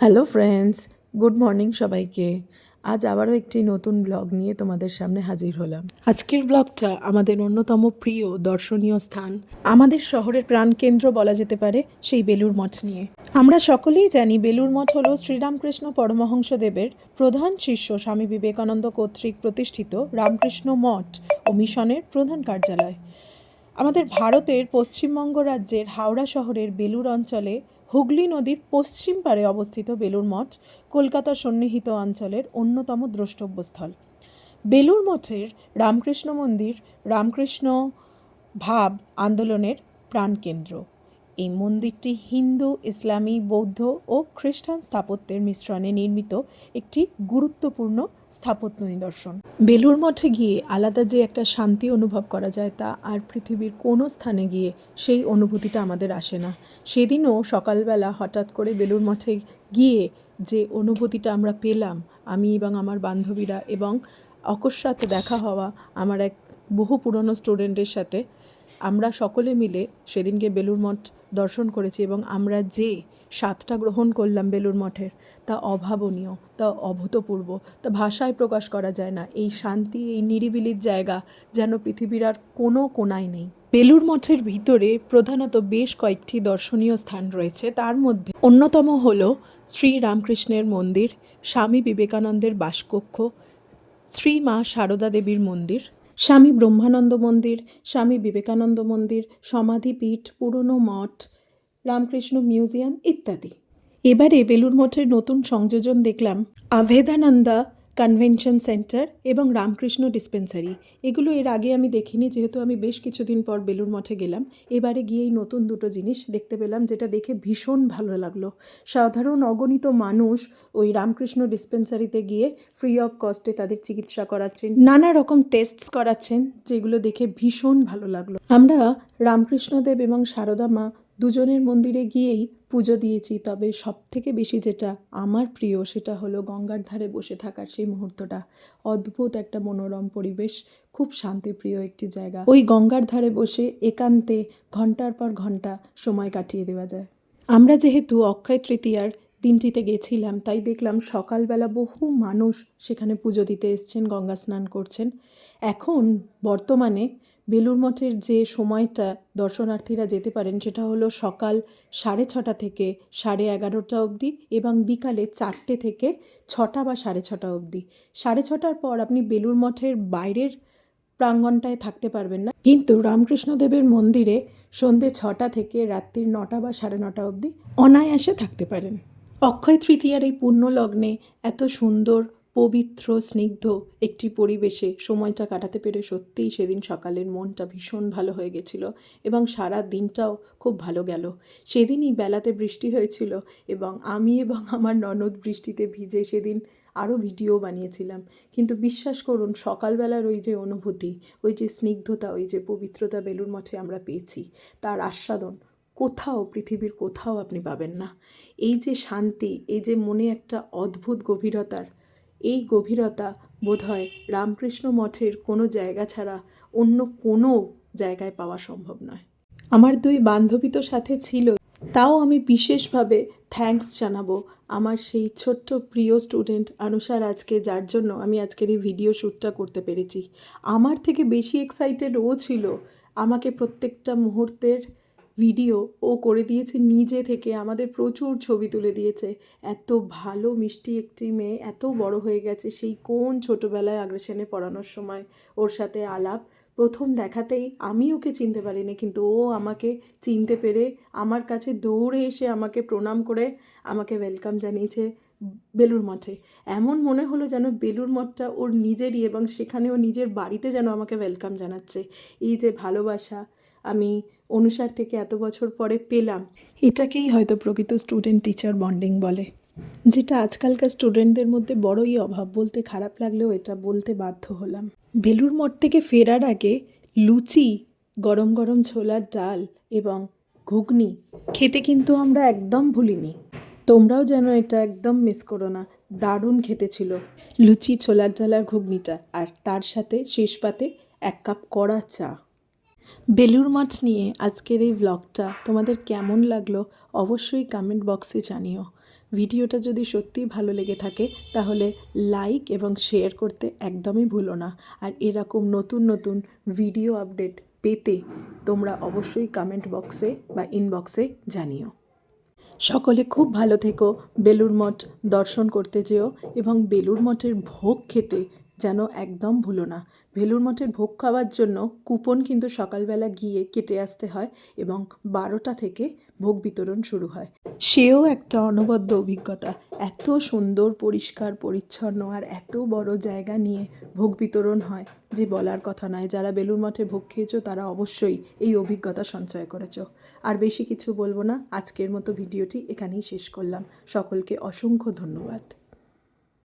Hello friends good morning সবাইকে। আজ আবারও একটি নতুন ব্লগ নিয়ে তোমাদের সামনে হাজির হলাম। আজকের ব্লগটা আমাদের অন্যতম প্রিয় দর্শনীয় স্থান। আমাদের শহরের প্রাণকেন্দ্র বলা যেতে পারে সেই বেলুর মঠ নিয়ে। আমরা সকলেই জানি বেলুর মঠ হল শ্রীরামকৃষ্ণ পরমহংসদেবের প্রধান শিষ্য স্বামী বিবেকানন্দ কর্তৃক প্রতিষ্ঠিত রামকৃষ্ণ মঠ ও মিশনের প্রধান কার্যালয়। আমাদের ভারতের পশ্চিমবঙ্গ রাজ্যের হাওড়া শহরের বেলুর অঞ্চলে হুগলি নদীর পশ্চিম পারে অবস্থিত বেলুর মঠ কলকাতা সন্নিহিত অঞ্চলের অন্যতম দ্রষ্টব্যস্থল। বেলুর মঠের রামকৃষ্ণ মন্দির, রামকৃষ্ণ ভাব আন্দোলনের প্রাণকেন্দ্র। এই মন্দিরটি হিন্দু, ইসলামী, বৌদ্ধ ও খ্রিস্টান স্থাপত্যের মিশ্রণে নির্মিত একটি গুরুত্বপূর্ণ স্থাপত্য নিদর্শন। বেলুর মঠে গিয়ে আলাদা যে একটা শান্তি অনুভব করা যায় তা আর পৃথিবীর কোনো স্থানে গিয়ে সেই অনুভূতিটা আমাদের আসে না। সেদিনও সকালবেলা হঠাৎ করে বেলুর মঠে গিয়ে যে অনুভূতিটা আমরা পেলাম, আমি এবং আমার বান্ধবীরা এবং অকস্মাৎ দেখা হওয়া আমার এক বহু পুরনো স্টুডেন্টের সাথে আমরা সকলে মিলে সেদিনকে বেলুর মঠ দর্শন করেছি এবং আমরা যে স্বাদটা গ্রহণ করলাম বেলুর মঠের, তা অভাবনীয়, তা অভূতপূর্ব, তা ভাষায় প্রকাশ করা যায় না। এই শান্তি, এই নিরিবিলির জায়গা যেন পৃথিবীর আর কোনো কোনায় নেই। বেলুর মঠের ভিতরে প্রধানত বেশ কয়েকটি দর্শনীয় স্থান রয়েছে। তার মধ্যে অন্যতম হল শ্রী রামকৃষ্ণের মন্দির, স্বামী বিবেকানন্দের বাসকক্ষ, শ্রী মা সারদা দেবীর মন্দির স্বামী ব্রহ্মানন্দ মন্দির, স্বামী বিবেকানন্দ মন্দির, সমাধিপীঠ, পুরনো মঠ, রামকৃষ্ণ মিউজিয়াম ইত্যাদি। এবারে বেলুর মঠের নতুন সংযোজন দেখলাম আভেদানন্দা কনভেনশন সেন্টার এবং রামকৃষ্ণ ডিসপেন্সারি। এগুলো এর আগে আমি দেখিনি, যেহেতু আমি বেশ কিছুদিন পর বেলুর মঠে গেলাম। এবারে গিয়েই নতুন দুটো জিনিস দেখতে পেলাম, যেটা দেখে ভীষণ ভালো লাগল। সাধারণ অগণিত মানুষ ওই রামকৃষ্ণ ডিসপেন্সারিতে গিয়ে ফ্রি অফ কস্টে তাদের চিকিৎসা করাচ্ছেন, নানা রকম টেস্টস করাচ্ছেন, যেগুলো দেখে ভীষণ ভালো লাগল। আমরা রামকৃষ্ণদেব এবং সারদা মা দুজনের মন্দিরে গিয়েই পুজো দিয়েছি, তবে সব থেকে বেশি যেটা আমার প্রিয় সেটা হলো গঙ্গার ধারে বসে থাকার সেই মুহূর্তটা। অদ্ভুত একটা মনোরম পরিবেশ, খুব শান্তিপ্রিয় একটি জায়গা। ওই গঙ্গার ধারে বসে একান্তে ঘণ্টার পর ঘণ্টা সময় কাটিয়ে দেওয়া যায়। আমরা যেহেতু অক্ষয় তৃতীয়ার দিনটিতে গেছিলাম, তাই দেখলাম সকালবেলা বহু মানুষ সেখানে পুজো দিতে এসছেন, গঙ্গা স্নান করছেন। এখন বর্তমানে বেলুর মঠের যে সময়টা দর্শনার্থীরা যেতে পারেন, সেটা হলো সকাল সাড়ে ছটা থেকে সাড়ে এগারোটা অবধি এবং বিকালে চারটে থেকে ছটা বা সাড়ে ছটা অবধি। সাড়ে ছটার পর আপনি বেলুর মঠের বাইরের প্রাঙ্গণটায় থাকতে পারবেন না। কিন্তু রামকৃষ্ণদেবের মন্দিরে সন্ধে ছটা থেকে রাত্রির নটা বা সাড়ে নটা অবধি অনায়াসে থাকতে পারেন। অক্ষয় তৃতীয়ার এই পূর্ণ লগ্নে এত সুন্দর, পবিত্র, স্নিগ্ধ একটি পরিবেশে সময়টা কাটাতে পেরে সত্যিই সেদিন সকালের মনটা ভীষণ ভালো হয়ে গেছিল এবং সারা দিনটাও খুব ভালো গেল। সেদিনই বেলাতে বৃষ্টি হয়েছিল এবং আমি এবং আমার ননদ বৃষ্টিতে ভিজে সেদিন আরও ভিডিও বানিয়েছিলাম। কিন্তু বিশ্বাস করুন, সকালবেলার ওই যে অনুভূতি, ওই যে স্নিগ্ধতা, ওই যে পবিত্রতা বেলুর মঠে আমরা পেয়েছি, তার আস্বাদন কোথাও, পৃথিবীর কোথাও আপনি পাবেন না। এই যে শান্তি, এই যে মনে একটা অদ্ভুত গভীরতার, এই গভীরতা বোধহয় রামকৃষ্ণ মঠের কোনো জায়গা ছাড়া অন্য কোনো জায়গায় পাওয়া সম্ভব নয়। আমার দুই বান্ধবী তো সাথে ছিল, তাও আমি বিশেষভাবে থ্যাঙ্কস জানাব আমার সেই ছোট্ট প্রিয় স্টুডেন্ট আনুষার আজকে, যার জন্য আমি আজকের এই ভিডিও শ্যুটটা করতে পেরেছি। আমার থেকে বেশি এক্সাইটেড ও ছিল আমাকে প্রত্যেকটা মুহূর্তের ভিডিও ও করে দিয়েছে নিজে থেকে। আমাদের প্রচুর ছবি তুলে দিয়েছে। এত ভালো মিষ্টি একটি মেয়ে, এত বড় হয়ে গেছে সেই কোন ছোটোবেলায় আগ্রেশনে পড়ানোর সময়। ওর সাথে আলাপ, প্রথম দেখাতেই আমি ওকে চিনতে পারিনি, কিন্তু ও আমাকে চিনতে পেরে আমার কাছে দৌড়ে এসে আমাকে প্রণাম করে আমাকে ওয়েলকাম জানিয়েছে বেলুর মঠে। এমন মনে হলো যেন বেলুর মঠটা ওর নিজেরই এবং সেখানে ও নিজের বাড়িতে যেন আমাকে ওয়েলকাম জানাচ্ছে। এই যে ভালোবাসা আমি অনুসার থেকে এত বছর পরে পেলাম। এটাকেই হয়তো প্রকৃত স্টুডেন্ট টিচার বন্ডিং বলে। যেটা আজকালকার স্টুডেন্টদের মধ্যে বড়ই অভাব। বলতে খারাপ লাগলেও এটা বলতে বাধ্য হলাম। বেলুর মঠ থেকে ফেরার আগে লুচি, গরম গরম ছোলার ডাল এবং ঘুগনি খেতে কিন্তু আমরা একদম ভুলিনি। তোমরাও যেন এটা একদম মিস করো না। দারুণ খেতে ছিল লুচি, ছোলার ডাল আর ঘুগনিটা। আর তার সাথে শেষ পাতে এক কাপ কড়া চা। বেলুর মাছ নিয়ে আজকের এই ভ্লগটা তোমাদের কেমন লাগল অবশ্যই কমেন্ট বক্সে জানিও। ভিডিওটা যদি সত্যিই ভালো লেগে থাকে, তাহলে লাইক এবং শেয়ার করতে একদমই ভুলো না। আর এরকম নতুন নতুন ভিডিও আপডেট পেতে তোমরা অবশ্যই কমেন্ট বক্সে বা ইনবক্সে জানিও। সকলে খুব ভালো থেকো বেলুর মঠ দর্শন করতে যেও এবং বেলুর মঠের ভোগ খেতে যেন একদম ভুলো না। বেলুর মঠের ভোগ খাওয়ার জন্য কুপন কিন্তু সকালবেলা গিয়ে কেটে আসতে হয় এবং বারোটা থেকে ভোগ বিতরণ শুরু হয়। সেও একটা অনবদ্য অভিজ্ঞতা। এত সুন্দর, পরিষ্কার, পরিচ্ছন্ন আর এত বড় জায়গা নিয়ে ভোগ বিতরণ হয় যে বলার কথা নয়। যারা বেলুর মঠে ভোগ খেয়েছো, তারা অবশ্যই এই অভিজ্ঞতা সঞ্চয় করেছ। আর বেশি কিছু বলব না। আজকের মতো ভিডিওটি এখানেই শেষ করলাম। সকলকে অসংখ্য ধন্যবাদ।